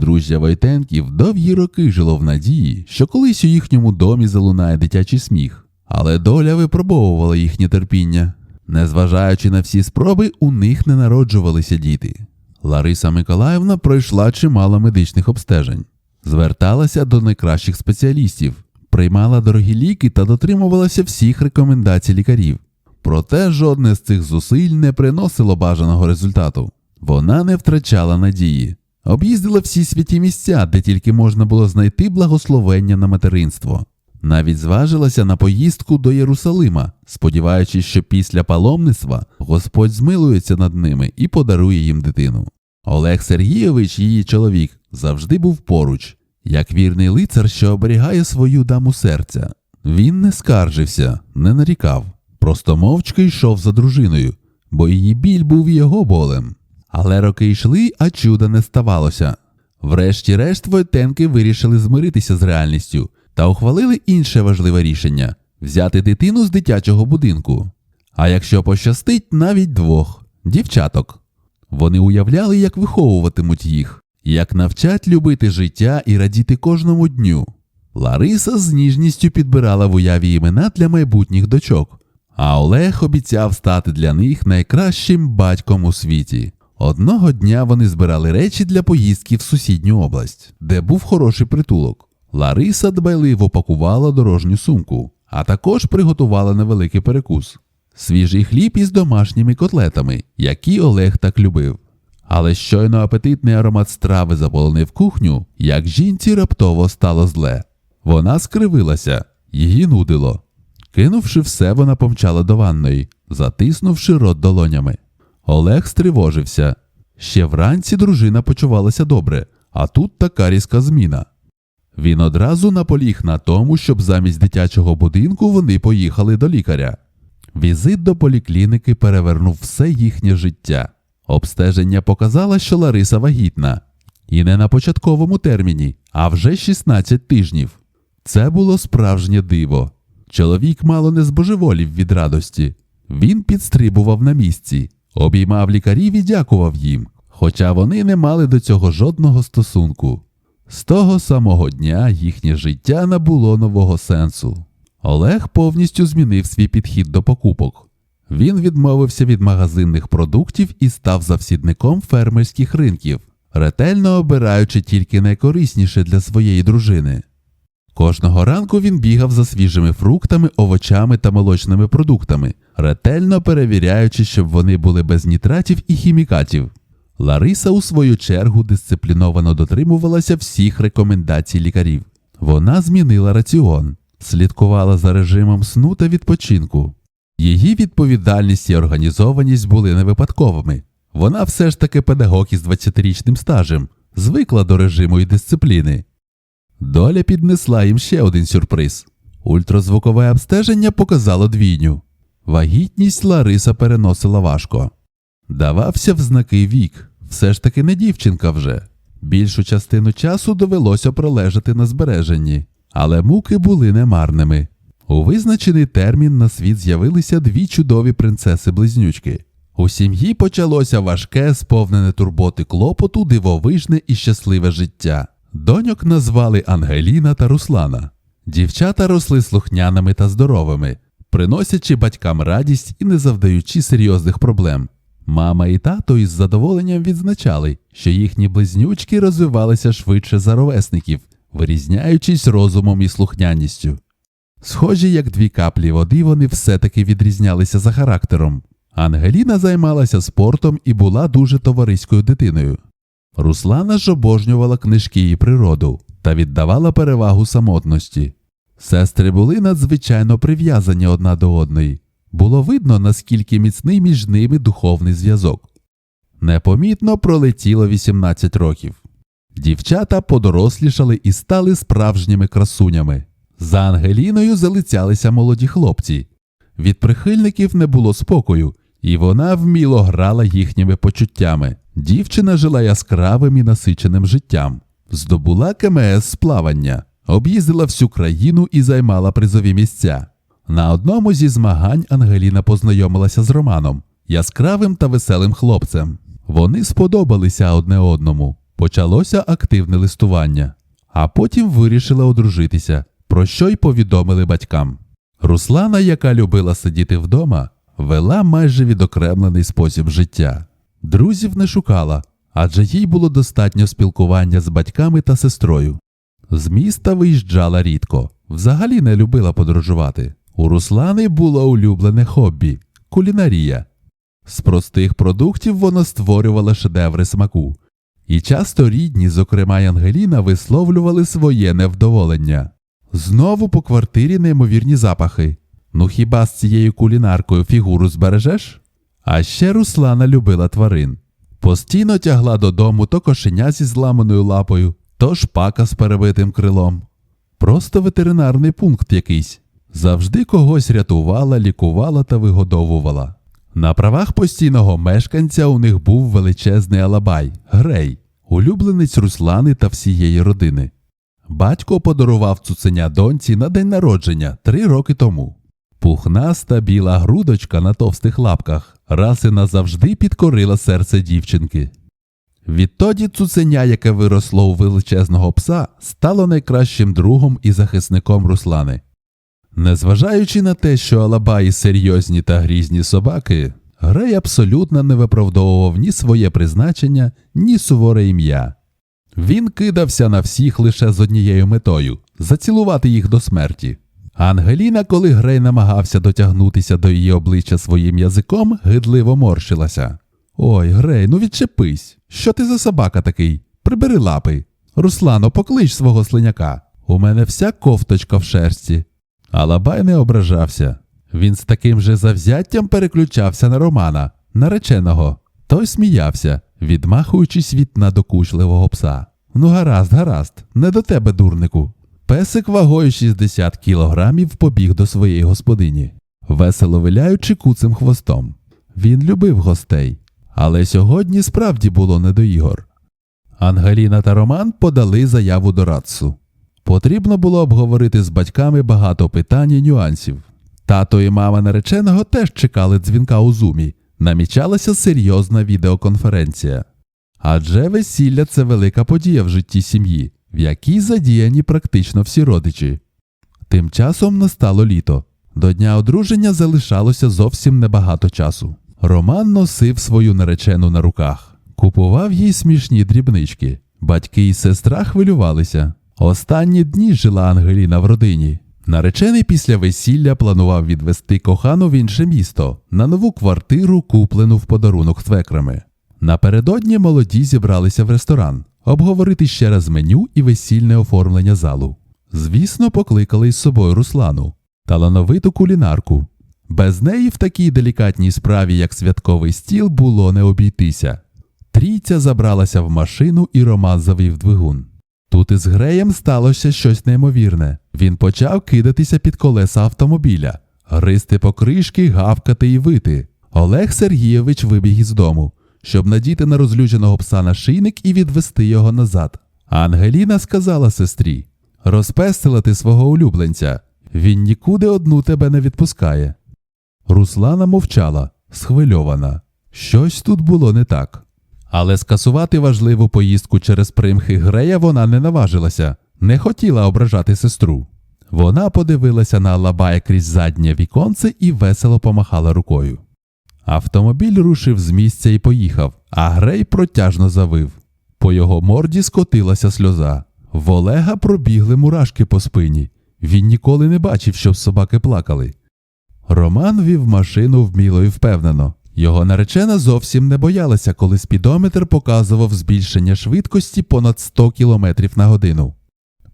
Подружжя Войтенків довгі роки жило в надії, що колись у їхньому домі залунає дитячий сміх, але доля випробовувала їхнє терпіння. Незважаючи на всі спроби, у них не народжувалися діти. Лариса Миколаївна пройшла чимало медичних обстежень, зверталася до найкращих спеціалістів, приймала дорогі ліки та дотримувалася всіх рекомендацій лікарів. Проте жодне з цих зусиль не приносило бажаного результату. Вона не втрачала надії, об'їздила всі святі місця, де тільки можна було знайти благословення на материнство. Навіть зважилася на поїздку до Єрусалима, сподіваючись, що після паломництва Господь змилується над ними і подарує їм дитину. Олег Сергійович, її чоловік, завжди був поруч, як вірний лицар, що оберігає свою даму серця. Він не скаржився, не нарікав, просто мовчки йшов за дружиною, бо її біль був його болем. Але роки йшли, а чуда не ставалося. Врешті-решт Войтенки вирішили змиритися з реальністю та ухвалили інше важливе рішення взяти дитину з дитячого будинку. А якщо пощастить, навіть двох дівчаток. Вони уявляли, як виховуватимуть їх, як навчать любити життя і радіти кожному дню. Лариса з ніжністю підбирала в уяві імена для майбутніх дочок, а Олег обіцяв стати для них найкращим батьком у світі. Одного дня вони збирали речі для поїздки в сусідню область, де був хороший притулок. Лариса дбайливо пакувала дорожню сумку, а також приготувала невеликий перекус свіжий хліб із домашніми котлетами, які Олег так любив. Але щойно апетитний аромат страви заполонив кухню, як жінці раптово стало зле. Вона скривилася, її нудило. Кинувши все, вона помчала до ванної, затиснувши рот долонями. Олег стривожився. Ще вранці дружина почувалася добре, а тут така різка зміна. Він одразу наполіг на тому, щоб замість дитячого будинку вони поїхали до лікаря. Візит до полікліники перевернув все їхнє життя. Обстеження показало, що Лариса вагітна. І не на початковому терміні, а вже 16 тижнів. Це було справжнє диво. Чоловік мало не збожеволів від радості. Він підстрибував на місці, обіймав лікарів і дякував їм, хоча вони не мали до цього жодного стосунку. З того самого дня їхнє життя набуло нового сенсу. Олег повністю змінив свій підхід до покупок. Він відмовився від магазинних продуктів і став завсідником фермерських ринків, ретельно обираючи тільки найкорисніше для своєї дружини. Кожного ранку він бігав за свіжими фруктами, овочами та молочними продуктами, ретельно перевіряючи, щоб вони були без нітратів і хімікатів. Лариса, у свою чергу, дисципліновано дотримувалася всіх рекомендацій лікарів. Вона змінила раціон, слідкувала за режимом сну та відпочинку. Її відповідальність і організованість були не випадковими. Вона все ж таки педагог із 20-річним стажем, звикла до режиму і дисципліни. Доля піднесла їм ще один сюрприз. Ультразвукове обстеження показало двійню. Вагітність Лариса переносила важко. Давався в знаки вік, все ж таки не дівчинка вже. Більшу частину часу довелося пролежати на збереженні, але муки були немарними. У визначений термін на світ з'явилися дві чудові принцеси-близнючки. У сім'ї почалося важке, сповнене турботи клопоту, дивовижне і щасливе життя. Доньок назвали Ангеліна та Руслана. Дівчата росли слухняними та здоровими, приносячи батькам радість і не завдаючи серйозних проблем. Мама і тато із задоволенням відзначали, що їхні близнючки розвивалися швидше за ровесників, вирізняючись розумом і слухняністю. Схожі, як дві каплі води, вони все-таки відрізнялися за характером. Ангеліна займалася спортом і була дуже товариською дитиною. Руслана ж обожнювала книжки і природу та віддавала перевагу самотності. Сестри були надзвичайно прив'язані одна до одної. Було видно, наскільки міцний між ними духовний зв'язок. Непомітно пролетіло 18 років. Дівчата подорослішали і стали справжніми красунями. За Ангеліною залицялися молоді хлопці. Від прихильників не було спокою, і вона вміло грала їхніми почуттями. Дівчина жила яскравим і насиченим життям, здобула КМС з плавання, об'їздила всю країну і займала призові місця. На одному зі змагань Ангеліна познайомилася з Романом, яскравим та веселим хлопцем. Вони сподобалися одне одному, Почалося активне листування, а потім вирішила одружитися, про що й повідомили батькам. Руслана, яка любила сидіти вдома, вела майже відокремлений спосіб життя. Друзів не шукала, адже їй було достатньо спілкування з батьками та сестрою. З міста виїжджала рідко, взагалі не любила подорожувати. У Руслани було улюблене хобі кулінарія. З простих продуктів вона створювала шедеври смаку. І часто рідні, зокрема й Ангеліна, висловлювали своє невдоволення. Знову по квартирі неймовірні запахи. Ну хіба з цією кулінаркою фігуру збережеш? А ще Руслана любила тварин. Постійно тягла додому то кошеня зі зламаною лапою, то шпака з перебитим крилом. Просто ветеринарний пункт якийсь. Завжди когось рятувала, лікувала та вигодовувала. На правах постійного мешканця у них був величезний алабай Грей, улюбленець Руслани та всієї родини. Батько подарував цуценя доньці на день народження три роки тому. Пухнаста біла грудочка на товстих лапках раз і назавжди підкорила серце дівчинки. Відтоді цуценя, яке виросло у величезного пса, стало найкращим другом і захисником Руслани. Незважаючи на те, що Алабаї серйозні та грізні собаки, Грей абсолютно не виправдовував ні своє призначення, ні суворе ім'я. Він кидався на всіх лише з однією метою зацілувати їх до смерті. Ангеліна, коли Грей намагався дотягнутися до її обличчя своїм язиком, гидливо морщилася. Ой, Грей, ну відчепись. Що ти за собака такий? Прибери лапи. Руслано, поклич свого слиняка. У мене вся кофточка в шерсті. Алабай не ображався. Він з таким же завзяттям переключався на Романа, нареченого. Той сміявся, відмахуючись від надокучливого пса. Ну, гаразд, гаразд, не до тебе, дурнику. Песик вагою 60 кілограмів побіг до своєї господині, весело виляючи куцим хвостом. Він любив гостей, але сьогодні справді було не до ігор. Ангеліна та Роман подали заяву до Рацу. Потрібно було обговорити з батьками багато питань і нюансів. Тато і мама нареченого теж чекали дзвінка у зумі. Намічалася серйозна відеоконференція. Адже весілля це велика подія в житті сім'ї, в якій задіяні практично всі родичі. Тим часом настало літо. До дня одруження залишалося зовсім небагато часу. Роман носив свою наречену на руках, купував їй смішні дрібнички. Батьки і сестра хвилювалися. Останні дні жила Ангеліна в родині. Наречений після весілля планував відвести кохану в інше місто на нову квартиру, куплену в подарунок свекрами. Напередодні молоді зібралися в ресторан обговорити ще раз меню і весільне оформлення залу. Звісно, покликали із собою Руслану, талановиту кулінарку. Без неї в такій делікатній справі, як святковий стіл, було не обійтися. Трійця забралася в машину і Роман завів двигун. Тут із Греєм сталося щось неймовірне. Він почав кидатися під колеса автомобіля, гристи покришки, гавкати і вити. Олег Сергійович вибіг із дому, щоб надіти на розлюченого пса нашийник і відвести його назад. Ангеліна сказала сестрі розпестила ти свого улюбленця, він нікуди одну тебе не відпускає. Руслана мовчала, схвильована. Щось тут було не так. Але скасувати важливу поїздку через примхи Грея вона не наважилася, не хотіла ображати сестру. Вона подивилася на Алабая крізь заднє віконце і весело помахала рукою. Автомобіль рушив з місця і поїхав, а Грей протяжно завив. По його морді скотилася сльоза. В Олега пробігли мурашки по спині. Він ніколи не бачив, щоб собаки плакали. Роман вів машину вміло і впевнено. Його наречена зовсім не боялася, коли спідометр показував збільшення швидкості понад 100 км на годину.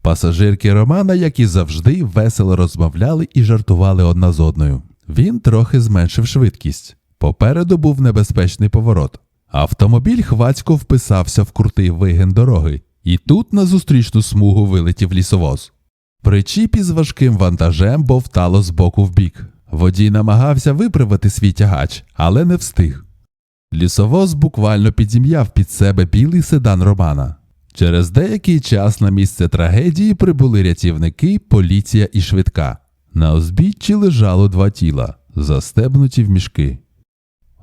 Пасажирки Романа, як і завжди, весело розмовляли і жартували одна з одною. Він трохи зменшив швидкість. Попереду був небезпечний поворот. Автомобіль хвацько вписався в крутий вигин дороги, і тут на зустрічну смугу вилетів лісовоз. Причіп із важким вантажем бовтало з боку в бік. Водій намагався виправити свій тягач, але не встиг. Лісовоз буквально підім'яв під себе білий седан Романа. Через деякий час на місце трагедії прибули рятівники, поліція і швидка. На узбіччі лежало два тіла, застебнуті в мішки.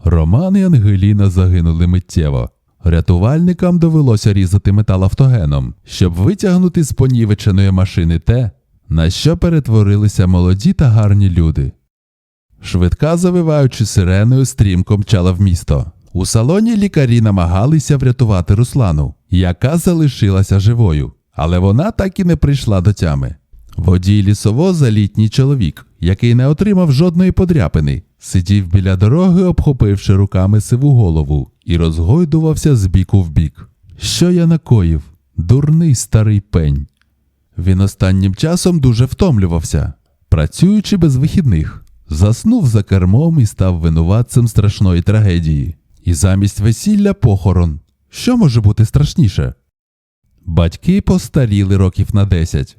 Роман і Ангеліна загинули миттєво. Рятувальникам довелося різати метал автогеном, щоб витягнути з понівеченої машини те, на що перетворилися молоді та гарні люди. Швидка, завиваючи сиреною, стрімко мчала в місто. У салоні лікарі намагалися врятувати Руслану, яка залишилася живою, але вона так і не прийшла до тями. Водій лісовоза літній чоловік, який не отримав жодної подряпини, сидів біля дороги, обхопивши руками сиву голову, і розгойдувався з біку в бік. Що я накоїв? Дурний старий пень. Він останнім часом дуже втомлювався, працюючи без вихідних, заснув за кермом і став винуватцем страшної трагедії. І замість весілля похорон. Що може бути страшніше? Батьки постаріли років на десять.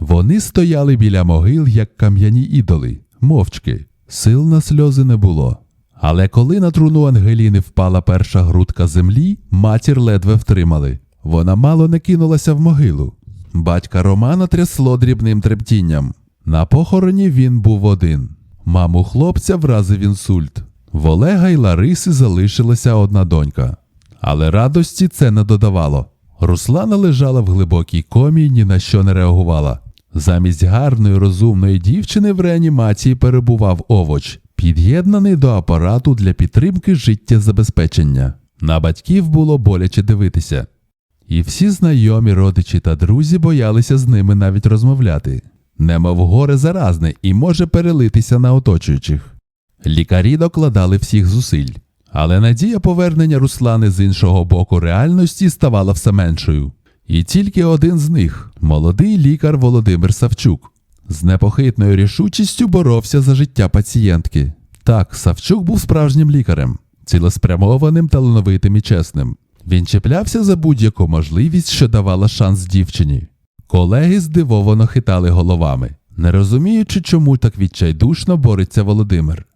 Вони стояли біля могил, як кам'яні ідоли, мовчки, сил на сльози не було. Але коли на труну Ангеліни впала перша грудка землі, матір ледве втримали. Вона мало не кинулася в могилу. Батька Романа трясло дрібним трептінням. На похороні він був один. Маму хлопця вразив інсульт. В Олега й Лариси залишилася одна донька. Але радості це не додавало. Руслана лежала в глибокій комі і ні на що не реагувала. Замість гарної розумної дівчини в реанімації перебував овоч, під'єднаний до апарату для підтримки життєзабезпечення. На батьків було боляче дивитися. І всі знайомі родичі та друзі боялися з ними навіть розмовляти. Немов горе заразне і може перелитися на оточуючих. Лікарі докладали всіх зусиль, але надія повернення Руслани з іншого боку реальності ставала все меншою. І тільки один з них, молодий лікар Володимир Савчук, з непохитною рішучістю боровся за життя пацієнтки. Так, Савчук був справжнім лікарем, цілеспрямованим, талановитим і чесним. Він чіплявся за будь-яку можливість, що давала шанс дівчині. Колеги здивовано хитали головами, не розуміючи, чому так відчайдушно бореться Володимир.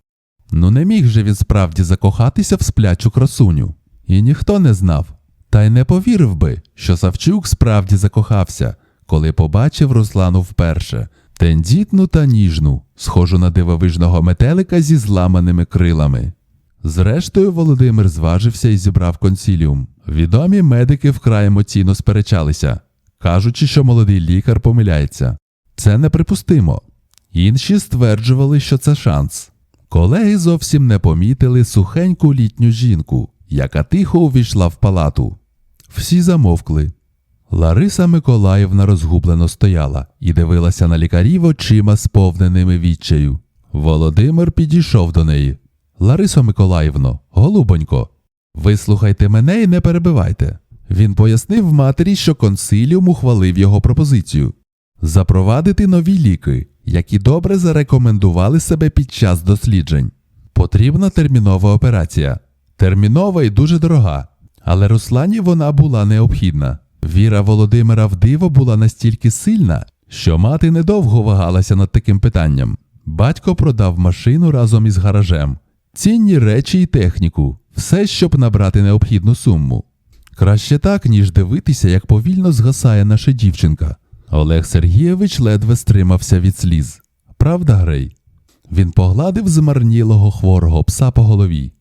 Ну не міг же він справді закохатися в сплячу красуню. І ніхто не знав. Та й не повірив би, що Савчук справді закохався, коли побачив Руслану вперше, тендітну та ніжну, схожу на дивовижного метелика зі зламаними крилами. Зрештою, Володимир зважився і зібрав консіліум. Відомі медики вкрай емоційно сперечалися, кажучи, що молодий лікар помиляється. Це неприпустимо. Інші стверджували, що це шанс. Колеги зовсім не помітили сухеньку літню жінку, яка тихо увійшла в палату. Всі замовкли. Лариса Миколаївна розгублено стояла і дивилася на лікарів очима, сповненими відчаю. Володимир підійшов до неї. Ларисо Миколаївно, голубонько, вислухайте мене і не перебивайте. Він пояснив матері, що консиліум ухвалив його пропозицію запровадити нові ліки, які добре зарекомендували себе під час досліджень. Потрібна термінова операція. Термінова і дуже дорога. Але Руслані вона була необхідна. Віра Володимира в диво була настільки сильна, що мати недовго вагалася над таким питанням. Батько продав машину разом із гаражем, цінні речі і техніку, все, щоб набрати необхідну суму. Краще так, ніж дивитися, як повільно згасає наша дівчинка. Олег Сергійович ледве стримався від сліз. Правда, Грей? Він погладив змарнілого хворого пса по голові.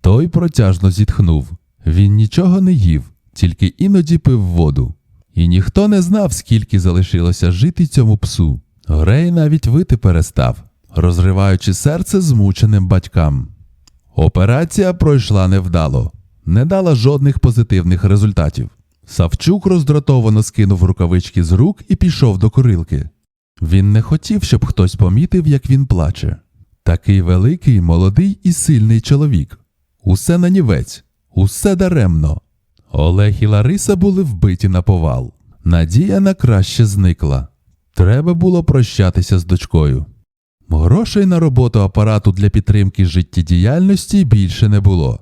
Той протяжно зітхнув. Він нічого не їв, тільки іноді пив воду. І ніхто не знав, скільки залишилося жити цьому псу. Грей навіть вити перестав, розриваючи серце змученим батькам. Операція пройшла невдало, не дала жодних позитивних результатів. Савчук роздратовано скинув рукавички з рук і пішов до курилки. Він не хотів, щоб хтось помітив, як він плаче. Такий великий, молодий і сильний чоловік. Усе нанівець, усе даремно. Олег і Лариса були вбиті на повал. Надія на краще зникла. Треба було прощатися з дочкою. Грошей на роботу апарату для підтримки життєдіяльності більше не було.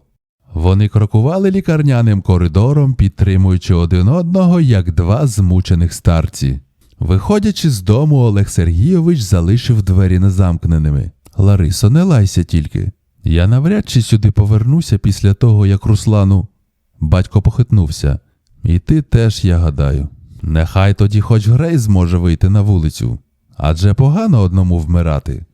Вони крокували лікарняним коридором, підтримуючи один одного, як два змучених старці. Виходячи з дому, Олег Сергійович залишив двері незамкненими. Ларисо, не лайся тільки. Я навряд чи сюди повернуся після того, як Руслану. Батько похитнувся. І ти теж, я гадаю. Нехай тоді хоч Грей зможе вийти на вулицю. Адже погано одному вмирати.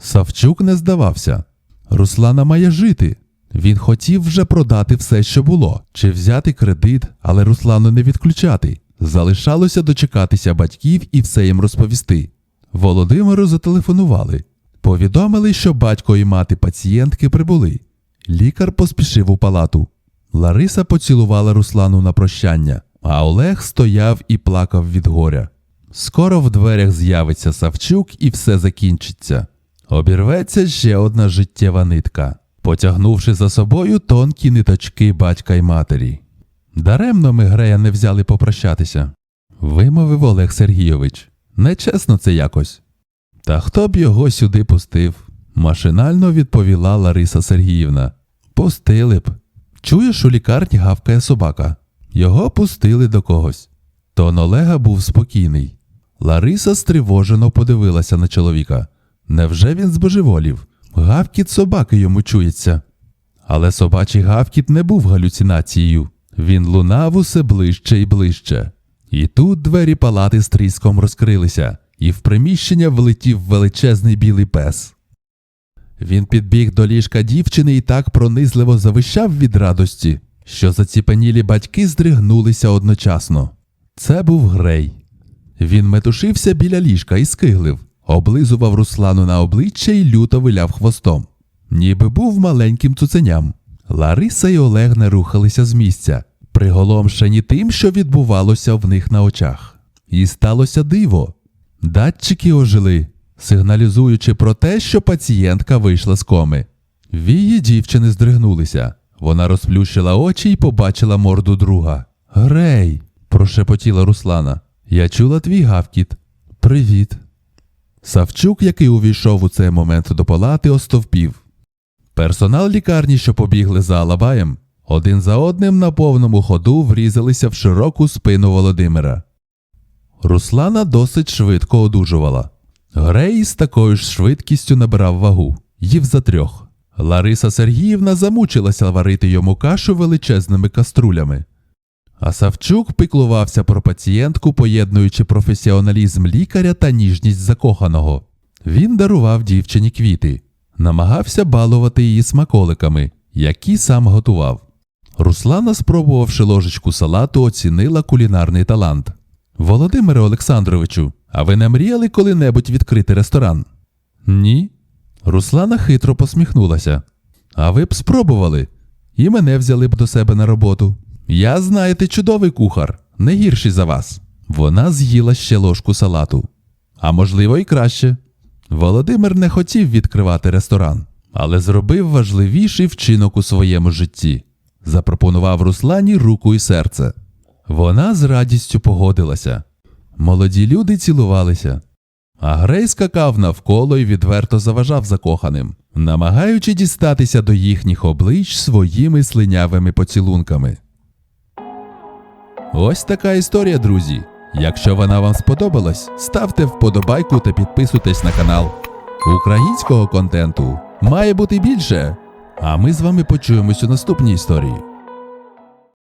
Савчук не здавався. Руслана має жити. Він хотів вже продати все, що було, чи взяти кредит, але Руслану не відключати. Залишалося дочекатися батьків і все їм розповісти. Володимиру зателефонували. Повідомили, що батько і мати пацієнтки прибули. Лікар поспішив у палату. Лариса поцілувала Руслану на прощання, а Олег стояв і плакав від горя. Скоро в дверях з'явиться Савчук і все закінчиться. Обірветься ще одна життєва нитка, потягнувши за собою тонкі ниточки батька й матері. Даремно ми Грея не взяли попрощатися, вимовив Олег Сергійович. Нечесно це якось. Та хто б його сюди пустив? машинально відповіла Лариса Сергіївна. Пустили б. Чуєш, у лікарні гавкає собака. Його пустили до когось. Тон Олега був спокійний. Лариса стривожено подивилася на чоловіка. Невже він збожеволів? Гавкіт собаки йому чується. Але собачий гавкіт не був галюцинацією. Він лунав усе ближче і ближче. І тут двері палати з тріском розкрилися, і в приміщення влетів величезний білий пес. Він підбіг до ліжка дівчини і так пронизливо завищав від радості, що заціпенілі батьки здригнулися одночасно. Це був Грей. Він метушився біля ліжка і скиглив, облизував Руслану на обличчя і люто виляв хвостом. Ніби був маленьким цуценям. Лариса і Олег не рухалися з місця, приголомшені тим, що відбувалося в них на очах. І сталося диво. Датчики ожили, сигналізуючи про те, що пацієнтка вийшла з коми. Вії дівчини здригнулися. Вона розплющила очі і побачила морду друга. Грей, прошепотіла Руслана. Я чула твій гавкіт. Привіт. Савчук, який увійшов у цей момент до палати, остовпів. Персонал лікарні, що побігли за Алабаєм, один за одним на повному ходу врізалися в широку спину Володимира. Руслана досить швидко одужувала. Грей з такою ж швидкістю набирав вагу, їв за трьох. Лариса Сергіївна замучилася варити йому кашу величезними каструлями. А Савчук піклувався про пацієнтку, поєднуючи професіоналізм лікаря та ніжність закоханого. Він дарував дівчині квіти, намагався балувати її смаколиками, які сам готував. Руслана, спробувавши ложечку салату, оцінила кулінарний талант. Володимире Олександровичу, а ви не мріяли коли-небудь відкрити ресторан? Ні. Руслана хитро посміхнулася. А ви б спробували, і мене взяли б до себе на роботу. Я, знаєте, чудовий кухар, не гірший за вас. Вона з'їла ще ложку салату. А можливо, і краще. Володимир не хотів відкривати ресторан, але зробив важливіший вчинок у своєму житті. Запропонував Руслані руку і серце. Вона з радістю погодилася. Молоді люди цілувалися. А Грей скакав навколо і відверто заважав закоханим, намагаючи дістатися до їхніх облич своїми слинявими поцілунками. Ось така історія, друзі. Якщо вона вам сподобалась, ставте вподобайку та підписуйтесь на канал. Українського контенту має бути більше. А ми з вами почуємось у наступній історії.